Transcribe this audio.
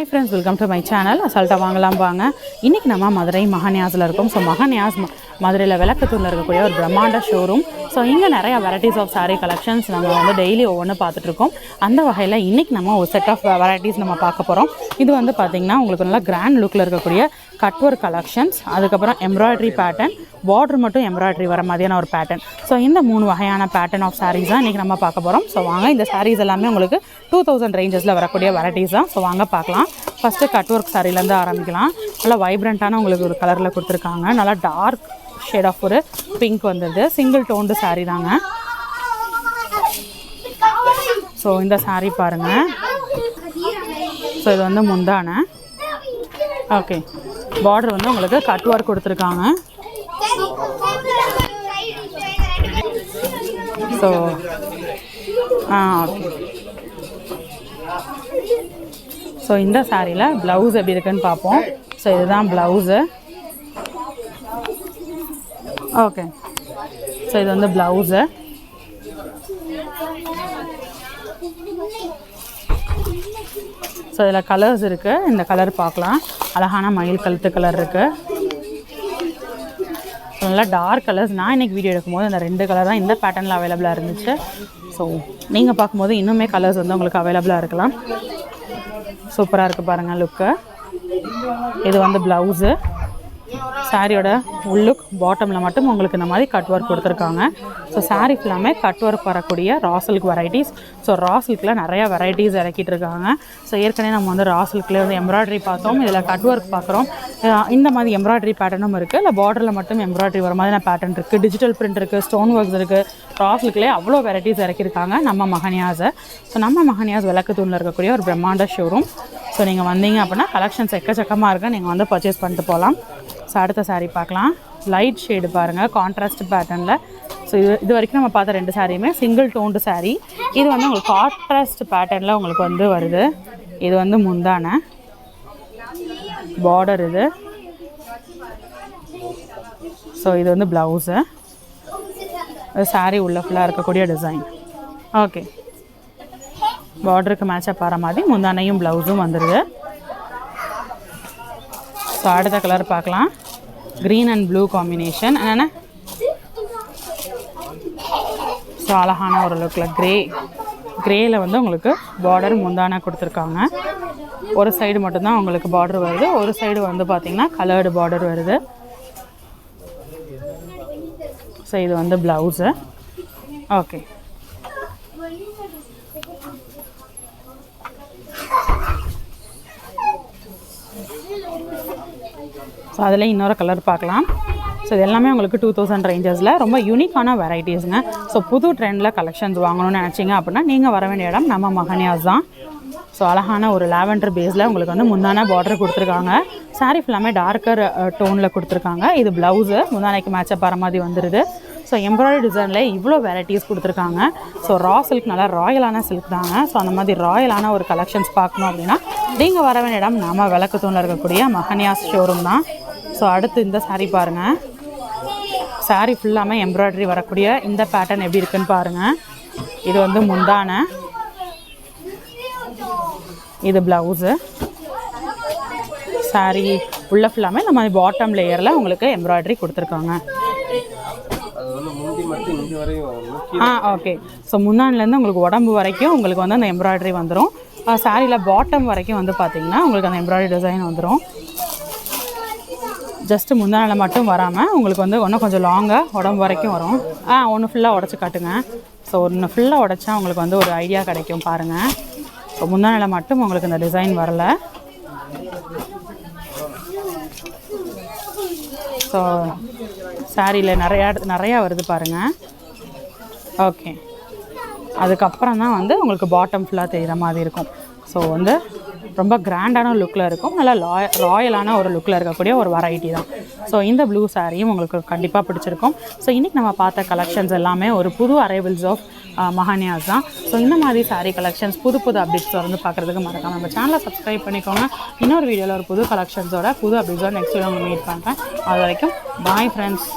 Hi friends welcome to my channel அசால்ட்டாக வாங்கலாம் வாங்க. இன்றைக்கி நம்ம மதுரை மகாநியாஸில் இருக்கோம். ஸோ மகாநியாஸ் மதுரையில் விளக்கத்தூரில் இருக்கக்கூடிய ஒரு பிரம்மாண்ட ஷோரூம் ஸோ இங்கே நிறைய வெரைட்டிஸ் ஆஃப் சாரீ கலெக்ஷன்ஸ் நம்ம வந்து டெய்லி ஒவ்வொன்று பார்த்துட்ருக்கோம் அந்த வகையில் இன்றைக்கி நம்ம ஒரு செட் ஆஃப் வெரைட்டிஸ் நம்ம பார்க்க போகிறோம் இது வந்து பார்த்திங்கன்னா உங்களுக்கு நல்லா கிராண்ட் லுக்கில் இருக்கக்கூடிய கட் ஒர்க் கலெக்ஷன்ஸ் அதுக்கப்புறம் எம்ப்ராய்டரி பேட்டர்ன் பார்டர் மட்டும் எம்ப்ராய்டரி வர மாதிரியான ஒரு பேட்டர்ன் ஸோ இந்த மூணு வகையான பேட்டர்ன் ஆஃப் சாரீஸ் தான் இன்றைக்கி நம்ம பார்க்க போகிறோம் ஸோ வாங்க இந்த சாரீஸ் எல்லாமே உங்களுக்கு டூ தௌசண்ட் ரேஞ்சஸில் வரக்கூடிய வெரைட்டிஸ் தான். ஸோ வாங்க பார்க்கலாம். ஃபஸ்ட்டு கட் ஒர்க் சாரிலேருந்து ஆரம்பிக்கலாம். நல்லா வைப்ரண்ட்டான உங்களுக்கு ஒரு கலரில் கொடுத்துருக்காங்க. நல்லா டார்க் ஷேட் ஆஃப் ஒரு பிங்க் வந்தது. சிங்கிள் டோன்டு சாரீ தாங்க. ஸோ இந்த சாரீ பாருங்கள் ஸோ இது வந்து முந்தான. ஓகே பார்டர் வந்து உங்களுக்கு கட் ஒர்க் கொடுத்துருக்காங்க. ஸோ ஆ ஓகே ஸோ இந்த சாரியில் ப்ளவுஸ் எப்படி இருக்குன்னு பார்ப்போம். ஸோ இதுதான் ப்ளவுஸு ஓகே ஸோ இது வந்து ப்ளவுஸு ஸோ இதில் கலர்ஸ் இருக்குது இந்த கலர் பார்க்கலாம். அழகான மயில் கழுத்து கலர் இருக்குது நல்லா டார்க் கலர்ஸ் நான் இன்றைக்கி வீடியோ எடுக்கும்போது இந்த ரெண்டு கலர் தான் இந்த பேட்டர்னில் அவைலபிளாக இருந்துச்சு. ஸோ நீங்கள் பார்க்கும்போது இன்னுமே கலர்ஸ் வந்து உங்களுக்கு அவைலபிளாக இருக்கலாம். சூப்பராக இருக்குது பாருங்கள் லுக்கு இது வந்து ப்ளவுஸு சாரியோட உள்ளுக் பாட்டமில் மட்டும் உங்களுக்கு இந்த மாதிரி கட் ஒர்க் கொடுத்துருக்காங்க. ஸோ சாரீ ஃபுல்லாமே கட் ஒர்க் வரக்கூடிய ராசல்க் வெரைட்டிஸ் ஸோ ரா நிறையா வெரைட்டிஸ் இறக்கிட்டு இருக்காங்க. ஸோ ஏற்கனவே நம்ம வந்து ராசல்கில் வந்து எம்ப்ராய்டரி பார்த்தோம். இதில் கட் ஒர்க் பார்க்குறோம். இந்த மாதிரி எம்ப்ராய்டரி பேட்டர்னும் இருக்குது இல்லை பார்டரில் மட்டும் எம்ப்ராய்டரி வர மாதிரியான பேட்டர்ன் இருக்குது டிஜிட்டல் பிரிண்ட் இருக்குது ஸ்டோன் ஒர்க்ஸ் இருக்குது ரா அவ்வளோ வெரைட்டிஸ் இறக்கியிருக்காங்க நம்ம மகனியாஸை ஸோ நம்ம மகனியாஸ் விளக்குத்தூணில் இருக்கக்கூடிய ஒரு பிரம்மாண்ட ஷோரூம் ஸோ நீங்கள் வந்தீங்க அப்படின்னா கலெக்ஷன்ஸ் எக்கச்சக்கமாக இருக்குது நீங்கள் வந்து பர்ச்சேஸ் பண்ணிட்டு போகலாம். ஸோ அடுத்த சாரீ பார்க்கலாம். லைட் ஷேடு பாருங்கள் கான்ட்ராஸ்ட் பேட்டர்னில் ஸோ இது இது வரைக்கும் நம்ம பார்த்த ரெண்டு சாரியுமே சிங்கிள் டோன்டு சாரீ இது வந்து உங்களுக்கு கான்ட்ராஸ்ட் பேட்டர்னில் உங்களுக்கு வந்து வருது. இது வந்து முந்தான. பார்டர் இது. ஸோ இது வந்து ப்ளவுஸு சாரீ உள்ள ஃபுல்லாக இருக்கக்கூடிய டிசைன் ஓகே பார்டருக்கு மேட்சப் ஆகிற மாதிரி முந்தானையும் ப்ளவுஸும் வந்துடுது ஸோ அடுத்த கலர் பார்க்கலாம். க்ரீன் அண்ட் ப்ளூ காம்பினேஷன் என்னென்ன? ஸோ அழகான ஒரு லுக்கில் க்ரே க்ரேயில் வந்து உங்களுக்கு பார்டர் முந்தானா கொடுத்துருக்காங்க. ஒரு சைடு மட்டும்தான் உங்களுக்கு பார்டர் வருது. ஒரு சைடு வந்து பார்த்திங்கன்னா கலர்டு பார்டர் வருது. ஸோ இது வந்து ப்ளவுஸு ஓகே ஸோ அதில் இன்னொரு கலர் பார்க்கலாம். ஸோ இது எல்லாமே உங்களுக்கு டூ தௌசண்ட் ரேஞ்சஸில் ரொம்ப யூனிக்கான வெரைட்டிஸுங்க ஸோ புது ட்ரெண்டில் கலெக்ஷன்ஸ் வாங்கணும்னு நினச்சிங்க அப்படின்னா நீங்கள் வர வேண்டிய இடம் நம்ம மகனியாஸ் தான். ஸோ அழகான ஒரு லாவெண்டர் பேஸில் உங்களுக்கு வந்து முந்தான பார்டர் கொடுத்துருக்காங்க. Saree ஃபுல்லாமே டார்க்கர் டோனில் கொடுத்துருக்காங்க. இது ப்ளவுஸு முந்தானைக்கு மேட்சப் ஆகிற மாதிரி வந்துடுது ஸோ எம்ப்ராய்டரி டிசைனில் இவ்வளோ வெரைட்டிஸ் கொடுத்துருக்காங்க. ஸோ ரா சில்க் நல்லா ராயலான சில்க் தாங்க. ஸோ அந்த மாதிரி ராயலான ஒரு கலெக்ஷன்ஸ் பார்க்கணும் அப்படின்னா நீங்கள் வர வேண்டிய இடம் நம்ம விளக்குத்தூணில் இருக்கக்கூடிய மகனியாஸ் ஷோரூம் தான். ஸோ அடுத்து இந்த saree பாருங்கள் saree ஃபுல்லாமே எம்ப்ராய்டரி வரக்கூடிய இந்த பேட்டர்ன் எப்படி இருக்குன்னு பாருங்கள் இது வந்து முந்தான. இது ப்ளவுஸு saree உள்ள ஃபுல்லாமே இந்த மாதிரி பாட்டம் லேயரில் உங்களுக்கு எம்ப்ராய்டரி கொடுத்துருக்காங்க அது வந்து முந்தி மட்டும் இங்கே வரையும் வரும் ஆ ஓகே ஸோ முன்னாடிலேருந்து உங்களுக்கு உடம்பு வரைக்கும் உங்களுக்கு வந்து அந்த எம்ப்ராய்டரி வந்துடும் சாரியில் பாட்டம் வரைக்கும் வந்து பார்த்தீங்கன்னா உங்களுக்கு அந்த எம்ப்ராய்டரி டிசைன் வந்துடும் ஜஸ்ட்டு முந்தானில் மட்டும் வராமல் உங்களுக்கு வந்து ஒன்றும் கொஞ்சம் லாங்காக உடம்பு வரைக்கும் வரும். ஆ ஒன்று ஃபுல்லாக உடச்சி காட்டுங்க. ஸோ ஒன்று ஃபுல்லாக உடச்சா உங்களுக்கு வந்து ஒரு ஐடியா கிடைக்கும் பாருங்கள் ஸோ முந்தானில் மட்டும் உங்களுக்கு இந்த டிசைன் வரல. ஸோ சாரியில் நிறையா நிறையா வருது பாருங்கள் ஓகே அதுக்கப்புறம் தான் வந்து உங்களுக்கு பாட்டம் ஃபுல்லாக தெரிகிற மாதிரி இருக்கும். ஸோ வந்து ரொம்ப கிராண்டான லுக்கில் இருக்கும். நல்லா லாய ராயலான ஒரு லுக்கில் இருக்கக்கூடிய ஒரு வெரைட்டி தான். ஸோ இந்த ப்ளூ சாரியும் உங்களுக்கு கண்டிப்பாக பிடிச்சிருக்கும். ஸோ இன்றைக்கி நம்ம பார்த்த கலெக்ஷன்ஸ் எல்லாமே ஒரு புது அரைவல்ஸ் ஆஃப் மஹானியாஸ் தான் ஸோ இந்த மாதிரி சாரீ கலெக்ஷன்ஸ் புது புது அப்டேட்ஸ் வந்து பார்க்குறதுக்கு மறக்காம நம்ம சேனலை சப்ஸ்கிரைப் பண்ணிக்கோங்க. இன்னொரு வீடியோவில் ஒரு புது கலெக்ஷன்ஸோட புது அப்டேட்ஸோட நெக்ஸ்ட் வீடியோ மீட் பண்ணுறேன் அது வரைக்கும் பாய் ஃப்ரெண்ட்ஸ்